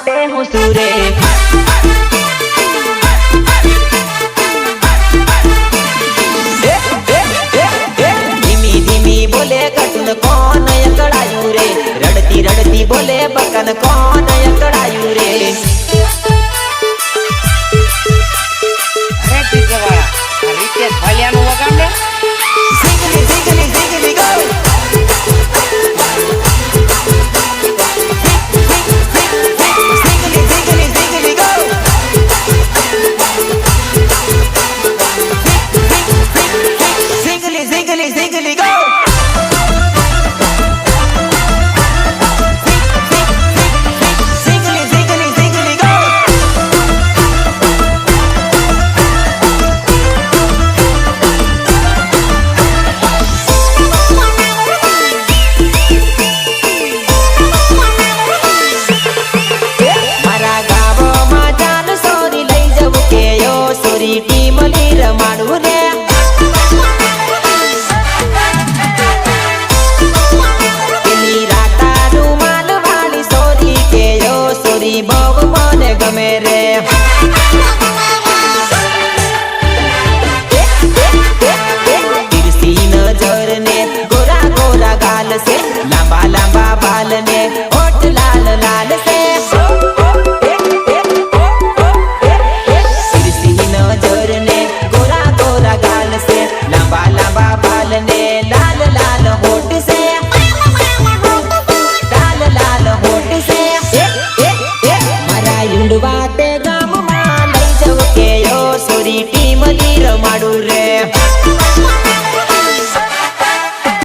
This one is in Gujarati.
માટે હું સુરે. ધીમી ધીમી બોલે કટુન કોણ અકળાયું રે? રડતી રડતી બોલે બકન કોણ અકળાયું રે? રીતેશ વગાડે? મારી ટીમની રમાડું રે.